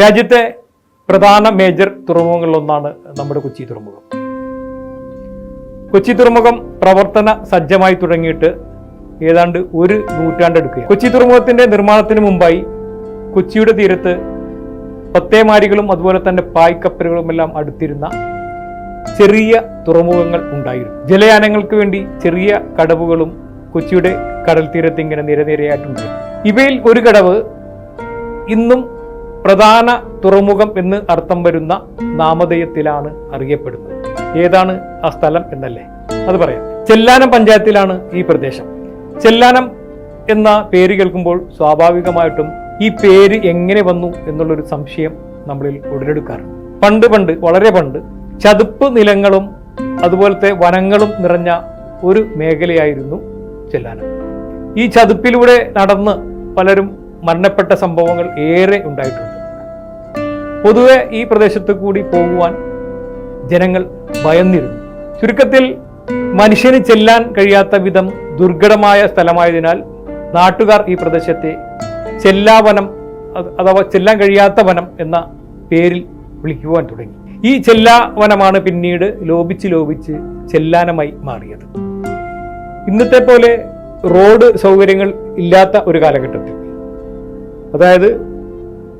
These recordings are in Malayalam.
രാജ്യത്തെ പ്രധാന മേജർ തുറമുഖങ്ങളിലൊന്നാണ് നമ്മുടെ കൊച്ചി തുറമുഖം. കൊച്ചി തുറമുഖം പ്രവർത്തന സജ്ജമായി തുടങ്ങിയിട്ട് ഏതാണ്ട് ഒരു നൂറ്റാണ്ടെടുക്കുക കൊച്ചി തുറമുഖത്തിന്റെ നിർമ്മാണത്തിന് മുമ്പായി കൊച്ചിയുടെ തീരത്ത് പത്തേമാരികളും അതുപോലെ തന്നെ പായ്ക്കപ്പലുകളും എല്ലാം അടുത്തിരുന്ന ചെറിയ തുറമുഖങ്ങൾ ഉണ്ടായിരുന്നു. ജലയാനങ്ങൾക്ക് വേണ്ടി ചെറിയ കടവുകളും കൊച്ചിയുടെ കടൽ തീരത്ത് ഇങ്ങനെ നിരനിരയായിട്ടുണ്ട്. ഇവയിൽ ഒരു കടവ് ഇന്നും പ്രധാന തുറമുഖം എന്ന് അർത്ഥം വരുന്ന നാമധേയത്തിലാണ് അറിയപ്പെടുന്നത്. ഏതാണ് ആ സ്ഥലം എന്നല്ലേ? അത് പറയാം. ചെല്ലാനം പഞ്ചായത്തിലാണ് ഈ പ്രദേശം. ചെല്ലാനം എന്ന പേര് കേൾക്കുമ്പോൾ സ്വാഭാവികമായിട്ടും ഈ പേര് എങ്ങനെ വന്നു എന്നുള്ളൊരു സംശയം നമ്മളിൽ ഉടലെടുക്കാറുണ്ട്. പണ്ട് പണ്ട് വളരെ പണ്ട് ചതുപ്പ് നിലങ്ങളും അതുപോലത്തെ വനങ്ങളും നിറഞ്ഞ ഒരു മേഖലയായിരുന്നു ചെല്ലാനം. ഈ ചതുപ്പിലൂടെ നടന്ന് പലരും മരണപ്പെട്ട സംഭവങ്ങൾ ഏറെ ഉണ്ടായിട്ടുണ്ട്. പൊതുവെ ഈ പ്രദേശത്ത് കൂടി പോകുവാൻ ജനങ്ങൾ ഭയന്നിരുന്നു. ചുരുക്കത്തിൽ മനുഷ്യന് ചെല്ലാൻ കഴിയാത്ത വിധം ദുർഘടമായ സ്ഥലമായതിനാൽ നാട്ടുകാർ ഈ പ്രദേശത്തെ ചെല്ലാവനം അഥവാ ചെല്ലാൻ കഴിയാത്ത വനം എന്ന പേരിൽ വിളിക്കുവാൻ തുടങ്ങി. ഈ ചെല്ലാവനമാണ് പിന്നീട് ലോപിച്ച് ലോപിച്ച് ചെല്ലാനമായി മാറിയത്. ഇന്നത്തെ പോലെ റോഡ് സൗകര്യങ്ങൾ ഇല്ലാത്ത ഒരു കാലഘട്ടത്തിൽ. അതായത്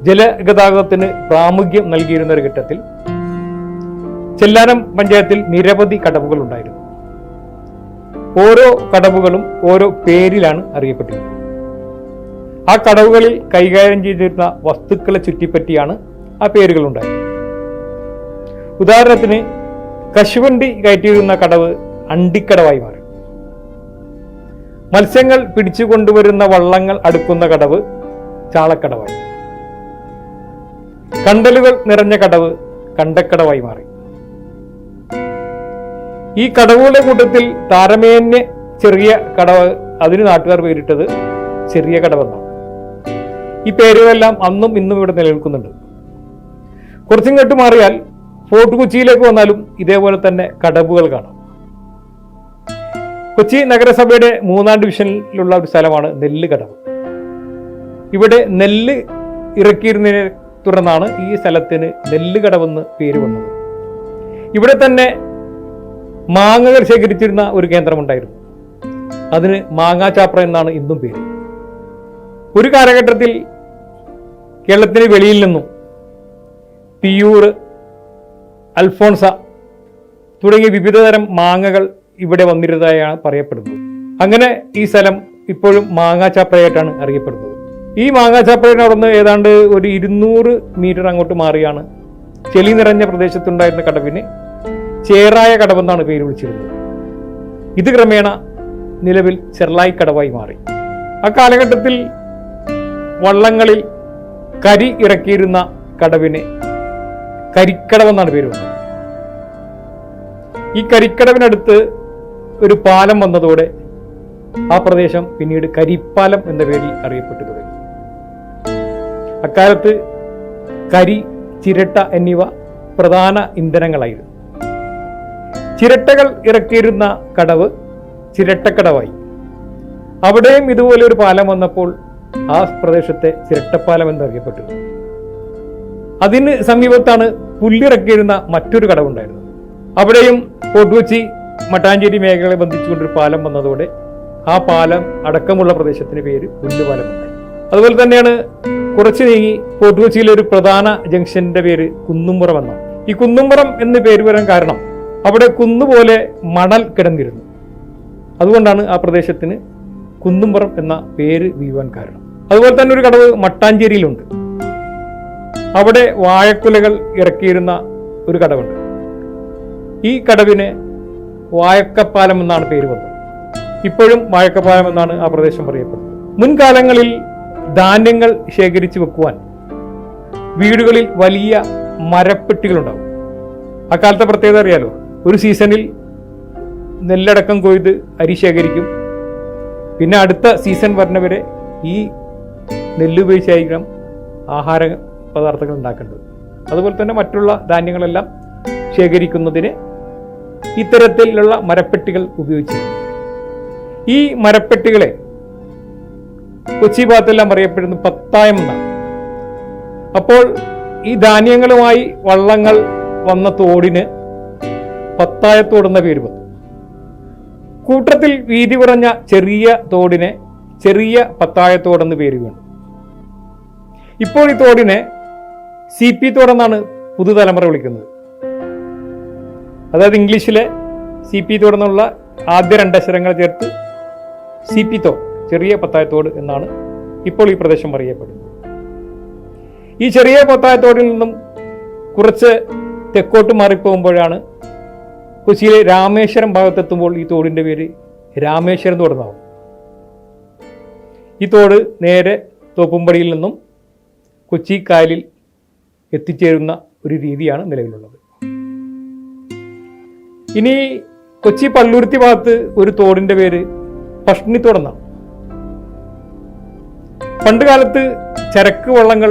ജലഗതാഗതത്തിന് പ്രാമുഖ്യം നൽകിയിരുന്ന ഒരു ഘട്ടത്തിൽ ചെല്ലാനം പഞ്ചായത്തിൽ നിരവധി കടവുകൾ ഉണ്ടായിരുന്നു. ഓരോ കടവുകളും ഓരോ പേരിലാണ് അറിയപ്പെട്ടിരുന്നത്. ആ കടവുകളിൽ കൈകാര്യം ചെയ്തിരുന്ന വസ്തുക്കളെ ചുറ്റിപ്പറ്റിയാണ് ആ പേരുകൾ ഉണ്ടായത് ഉദാഹരണത്തിന് കശുവണ്ടി കയറ്റിയിരുന്ന കടവ് അണ്ടിക്കടവായി മാറി. മത്സ്യങ്ങൾ പിടിച്ചു കൊണ്ടുവരുന്ന വള്ളങ്ങൾ അടുക്കുന്ന കടവ് ചാളക്കടവായി. കണ്ടലുകൾ നിറഞ്ഞ കടവ് കണ്ടക്കടവായി മാറി. ഈ കടവുകളുടെ കൂട്ടത്തിൽ താരമേന്യ ചെറിയ കടവ് അതിന് നാട്ടുകാർ പേരിട്ടത് ചെറിയ കടവെന്നാണ്. ഈ പേരുകളെല്ലാം അന്നും ഇന്നും ഇവിടെ നിലനിൽക്കുന്നുണ്ട്. കുറച്ചും കെട്ട് മാറിയാൽ ഫോർട്ട് കൊച്ചിയിലേക്ക് വന്നാലും ഇതേപോലെ തന്നെ കടവുകൾ കാണാം. കൊച്ചി നഗരസഭയുടെ മൂന്നാം ഡിവിഷനിലുള്ള ഒരു സ്ഥലമാണ് നെല്ല് കടവ്. ഇവിടെ നെല്ല് ഇറക്കിയിരുന്നതിനെ തുടർന്നാണ് ഈ സ്ഥലത്തിന് നെല്ലുകടവെന്ന് പേര് വന്നത്. ഇവിടെ തന്നെ മാങ്ങകൾ ശേഖരിച്ചിരുന്ന ഒരു കേന്ദ്രമുണ്ടായിരുന്നു. അതിന് മാങ്ങാചാപ്ര എന്നാണ് ഇന്നും പേര്. ഒരു കാലഘട്ടത്തിൽ കേരളത്തിന് വെളിയിൽ നിന്നും പിയൂർ അൽഫോൺസ തുടങ്ങിയ വിവിധതരം മാങ്ങകൾ ഇവിടെ വന്നിരുന്നതായാണ് പറയപ്പെടുന്നത്. അങ്ങനെ ഈ സ്ഥലം ഇപ്പോഴും മാങ്ങാചാപ്രയായിട്ടാണ് അറിയപ്പെടുന്നത്. ഈ മാങ്ങാചാപ്രയിൽ നടന്ന് ഏതാണ്ട് ഒരു ഇരുന്നൂറ് മീറ്റർ അങ്ങോട്ട് മാറിയാണ്. ചെളി നിറഞ്ഞ പ്രദേശത്തുണ്ടായിരുന്ന കടവിന് ചേറായ കടവെന്നാണ് പേര് വിളിച്ചിരുന്നത്. ഇത് ക്രമേണ നിലവിൽ ചെർലായി കടവായി മാറി. ആ കാലഘട്ടത്തിൽ വള്ളങ്ങളിൽ കരി ഇറക്കിയിരുന്ന കടവിന് കരിക്കടവെന്നാണ് പേര് വന്നത്. ഈ കരിക്കടവിനടുത്ത് ഒരു പാലം വന്നതോടെ ആ പ്രദേശം പിന്നീട് കരിപ്പാലം എന്ന പേരിൽ അറിയപ്പെട്ടു തുടങ്ങി. അക്കാലത്ത് കരി ചിരട്ട എന്നിവ പ്രധാന ഇന്ധനങ്ങളായിരുന്നു. ചിരട്ടകൾ ഇറക്കിയിരുന്ന കടവ് ചിരട്ടക്കടവായി. അവിടെയും ഇതുപോലെ ഒരു പാലം വന്നപ്പോൾ ആ പ്രദേശത്തെ ചിരട്ടപ്പാലം എന്നറിയപ്പെട്ടു. അതിന് സമീപത്താണ് പുല്ലിറക്കിയിരുന്ന മറ്റൊരു കടവുണ്ടായിരുന്നത്. അവിടെയും ഫോർട്ട് കൊച്ചി മട്ടാഞ്ചേരി മേഖലകളെ ബന്ധിച്ചുകൊണ്ടൊരു പാലം വന്നതോടെ ആ പാലം അടക്കമുള്ള പ്രദേശത്തിന് പേര് പുല്ലുപാലം അതുപോലെ തന്നെയാണ് കുറച്ച് നീങ്ങി ഫോർട്ട് കൊച്ചിയിലെ ഒരു പ്രധാന ജംഗ്ഷന്റെ പേര് കുന്നുംപുറം എന്നാണ്. ഈ കുന്നുംപുറം എന്ന് പേര് വരാൻ കാരണം അവിടെ കുന്നുപോലെ മണൽ കിടന്നിരുന്നു. അതുകൊണ്ടാണ് ആ പ്രദേശത്തിന് കുന്നുംപുറം എന്ന പേര് വീഴുവാൻ കാരണം. അതുപോലെ തന്നെ ഒരു കടവ് മട്ടാഞ്ചേരിയിലുണ്ട്. അവിടെ വാഴക്കുലകൾ ഇറക്കിയിരുന്ന ഒരു കടവുണ്ട്. ഈ കടവിന് വാഴക്കപ്പാലം എന്നാണ് പേര് വന്നത്. ഇപ്പോഴും വാഴക്കപ്പാലം എന്നാണ് ആ പ്രദേശം അറിയപ്പെടുന്നത്. മുൻകാലങ്ങളിൽ ധാന്യങ്ങൾ ശേഖരിച്ചു വെക്കുവാൻ വീടുകളിൽ വലിയ മരപ്പെട്ടികളുണ്ടാവും. അക്കാലത്തെ പ്രത്യേകത അറിയാലോ? ഒരു സീസണിൽ നെല്ലടക്കം കൊയ്ത് അരി ശേഖരിക്കും. പിന്നെ അടുത്ത സീസൺ വരുന്നവരെ ഈ നെല്ല് ഉപയോഗിച്ചായിരിക്കണം ആഹാര പദാർത്ഥങ്ങൾ ഉണ്ടാക്കേണ്ടത്. അതുപോലെ തന്നെ മറ്റുള്ള ധാന്യങ്ങളെല്ലാം ശേഖരിക്കുന്നതിന് ഇത്തരത്തിലുള്ള മരപ്പെട്ടികൾ ഉപയോഗിച്ചു. ഈ മരപ്പെട്ടികളെ കൊച്ചി ഭാഗത്തെല്ലാം അറിയപ്പെടുന്നത് പത്തായം എന്നാണ്. അപ്പോൾ ഈ ധാന്യങ്ങളുമായി വള്ളങ്ങൾ വന്ന തോടിന് പത്തായത്തോടെന്ന പേര് വന്നു. കൂട്ടത്തിൽ വീതി കുറഞ്ഞ ചെറിയ തോടിനെ ചെറിയ പത്തായത്തോടെന്ന് പേര് വീണു. ഇപ്പോൾ ഈ തോടിനെ സി പി തോടെന്നാണ് പുതുതലമുറ വിളിക്കുന്നത്. അതായത് ഇംഗ്ലീഷിലെ സി പി തോടെന്നുള്ള ആദ്യ രണ്ടക്ഷരങ്ങൾ ചേർത്ത് സി പി തോ ചെറിയ പത്തായത്തോട് എന്നാണ് ഇപ്പോൾ ഈ പ്രദേശം അറിയപ്പെടുന്നത്. ഈ ചെറിയ പത്തായത്തോടിൽ നിന്നും കുറച്ച് തെക്കോട്ട് മാറിപ്പോകുമ്പോഴാണ് കൊച്ചിയിലെ രാമേശ്വരം ഭാഗത്തെത്തുമ്പോൾ ഈ തോടിന്റെ പേര് രാമേശ്വരം തോടെന്നാവും ഈ തോട് നേരെ തോപ്പുംപടിയിൽ നിന്നും കൊച്ചി കായലിൽ എത്തിച്ചേരുന്ന ഒരു രീതിയാണ് നിലവിലുള്ളത്. ഇനി കൊച്ചി പള്ളുരുത്തി ഭാഗത്ത് ഒരു തോടിന്റെ പേര് പഷ്ണിത്തോടെന്നാണ് പണ്ട് കാലത്ത് ചരക്ക് വള്ളങ്ങൾ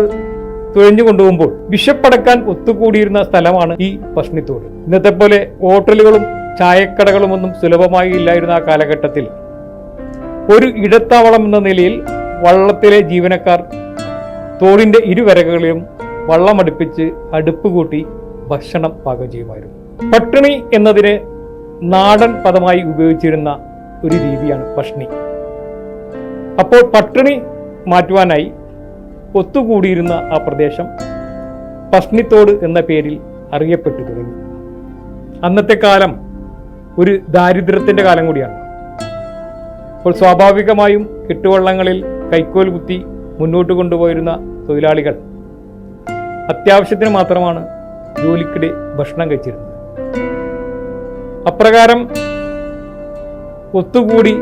തുഴഞ്ഞു കൊണ്ടുപോകുമ്പോൾ വിഷപ്പടക്കാൻ ഒത്തുകൂടിയിരുന്ന സ്ഥലമാണ് ഈ പഷ്ണിത്തോട്. ഇന്നത്തെ പോലെ ഹോട്ടലുകളും ചായക്കടകളും ഒന്നും സുലഭമായി ഇല്ലായിരുന്ന ആ കാലഘട്ടത്തിൽ ഒരു ഇടത്താവളം എന്ന നിലയിൽ വള്ളത്തിലെ ജീവനക്കാർ തോടിന്റെ ഇരുവരകളിലും വള്ളമടുപ്പിച്ച് അടുപ്പ് കൂട്ടി ഭക്ഷണം പാകം ചെയ്യുമായിരുന്നു. പട്ടിണി എന്നതിന് നാടൻ പദമായി ഉപയോഗിച്ചിരുന്ന ഒരു രീതിയാണ് പഷ്ണി. അപ്പോൾ പട്ടിണി മാറ്റുവാനായി ഒത്തുകൂടിയിരുന്ന ആ പ്രദേശം പഷ്ണിത്തോട് എന്ന പേരിൽ അറിയപ്പെട്ടു തുടങ്ങി. അന്നത്തെ കാലം ഒരു ദാരിദ്ര്യത്തിന്റെ കാലം കൂടിയാണ്. അപ്പോൾ സ്വാഭാവികമായും കെട്ടുവള്ളങ്ങളിൽ കൈക്കോൽ കുത്തി മുന്നോട്ട് കൊണ്ടുപോയിരുന്ന തൊഴിലാളികൾ അത്യാവശ്യത്തിന് മാത്രമാണ് ജോലിക്കിടെ ഭക്ഷണം കഴിച്ചിരുന്നത്. അപ്രകാരം ഒത്തുകൂടി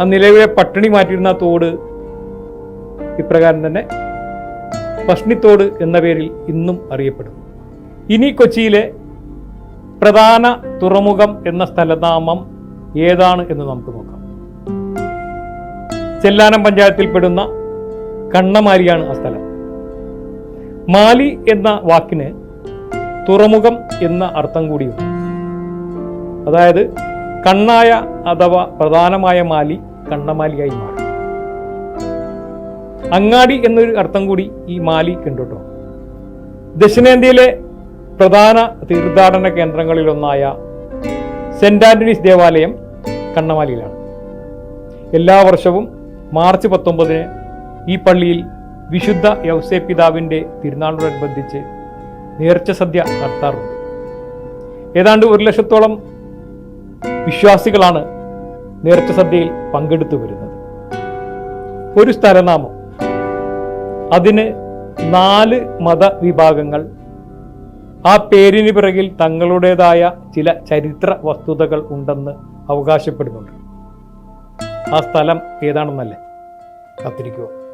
ആ നിലവിലെ പട്ടിണി മാറ്റിയിരുന്ന തോട് ഇപ്രകാരം തന്നെ പഷ്ണിത്തോട് എന്ന പേരിൽ ഇന്നും അറിയപ്പെടുന്നു. ഇനി കൊച്ചിയിലെ പ്രധാന തുറമുഖം എന്ന സ്ഥലനാമം ഏതാണ് എന്ന് നമുക്ക് നോക്കാം. ചെല്ലാനം പഞ്ചായത്തിൽപ്പെടുന്ന കണ്ണമാലിയാണ് ആ സ്ഥലം. മാലി എന്ന വാക്കിന് തുറമുഖം എന്ന അർത്ഥം കൂടിയുണ്ട്. അതായത് കണ്ണായ അഥവാ പ്രധാനമായ മാലി കണ്ണമാലിയായി മാറി. അങ്ങാടി എന്നൊരു അർത്ഥം കൂടി ഈ മാലി കണ്ടുട്ടോ ദക്ഷിണേന്ത്യയിലെ പ്രധാന തീർത്ഥാടന കേന്ദ്രങ്ങളിലൊന്നായ സെന്റ് ആന്റണീസ് ദേവാലയം കണ്ണമാലിയിലാണ്. എല്ലാ വർഷവും മാർച്ച് പത്തൊമ്പതിന് ഈ പള്ളിയിൽ വിശുദ്ധ യൗസേ പിതാവിന്റെ തിരുനാളിനോടനുബന്ധിച്ച് നേർച്ച സദ്യ നടത്താറുണ്ട്. ഏതാണ്ട് ഒരു ലക്ഷത്തോളം വിശ്വാസികളാണ് നേർച്ച സദ്യയിൽ പങ്കെടുത്തു വരുന്നത്. ഒരു സ്ഥലനാമം അതിന് നാല് മതവിഭാഗങ്ങൾ. ആ പേരിന് പിറകിൽ തങ്ങളുടേതായ ചില ചരിത്ര വസ്തുതകൾ ഉണ്ടെന്ന് അവകാശപ്പെടുന്നുണ്ട്. ആ സ്ഥലം ഏതാണെന്നല്ലേ? കാത്തിരിക്കുക